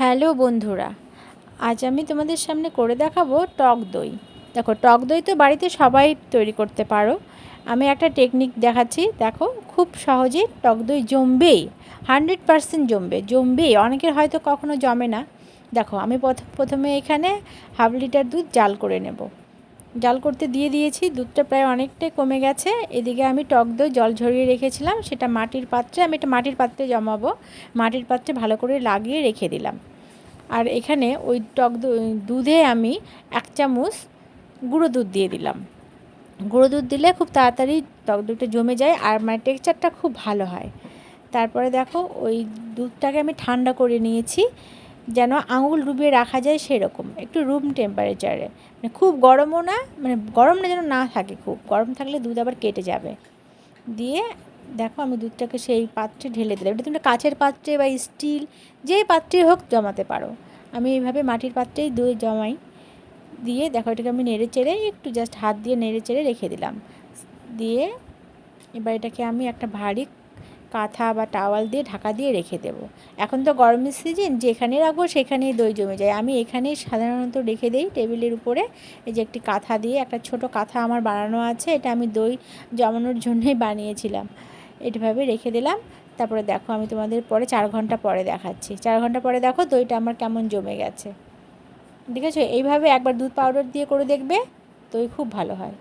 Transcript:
Hello বন্ধুরা, আজ আমি তোমাদের সামনে করে দেখাবো টক দই। দেখো, টক দই তো বাড়িতে সবাই তৈরি করতে পারো। আমি একটা টেকনিক দেখাচ্ছি, দেখো, খুব সহজে টক দই জমবেই হান্ড্রেড পারসেন্ট জমবে, জমবেই, অনেকের হয়তো কখনো জমে না। দেখো, আমি প্রথমে এখানে হাফ লিটার দুধ জাল করে নেব। জাল করতে দিয়ে দিয়েছি, দুধটা প্রায় অনেকটাই কমে গেছে। এদিকে আমি টক দই জল ঝরিয়ে রেখেছিলাম, সেটা মাটির পাত্রে, আমি এটা মাটির পাত্রে জমাবো। মাটির পাত্রে ভালো করে লাগিয়ে রেখে দিলাম। আর এখানে ওই টক দুধে আমি এক চামচ গুঁড়ো দুধ দিয়ে দিলাম। গুঁড়ো দুধ দিলে খুব তাড়াতাড়ি টক দুধটা জমে যায় আর মানে টেক্সচারটা খুব ভালো হয়। তারপরে দেখো ওই দুধটাকে আমি ঠান্ডা করে নিয়েছি। যেন আঙুল ডুবিয়ে রাখা যায় সেরকম, একটু রুম টেম্পারেচারে মানে খুব গরমও না মানে গরম না যেন না থাকে খুব, গরম থাকলে দুধ আবার কেটে যাবে। দিয়ে দেখো আমি দুধটাকে সেই পাত্রে ঢেলে দিলাম। এটা তুমি কাছের পাত্রে বা স্টিল যে পাত্রে হোক জমাতে পারো। আমি এইভাবে মাটির পাত্রেই দুধ জমাই। দিয়ে দেখো এটাকে আমি নেড়ে চেড়ে একটু জাস্ট হাত দিয়ে নেড়ে চেড়ে রেখে দিলাম। দিয়ে এবার এটাকে আমি একটা ভারী কাঁথা বা টাওয়াল দিয়ে ঢাকা দিয়ে রেখে দেব। এখন তো গরমের সিজন যেখানে রাখব সেখানেই দই জমে যায়। আমি এখানেই সাধারণত রেখে দিই টেবিলের উপরে। এই যে একটি কাঁথা দিয়ে, একটা ছোট কাঁথা আমার বানানো আছে, এটা আমি দই জমানোর জন্যই বানিয়েছিলাম। এটাভাবে রেখে দিলাম। তারপরে দেখো, আমি তোমাদের পরে চার ঘণ্টা পরে দেখাচ্ছি। চার ঘণ্টা পরে দেখো, দইটা আমার কেমন জমে গেছে। ঠিক আছে এইভাবে একবার দুধ পাউডার দিয়ে করে দেখবে, দই খুব ভালো হয়।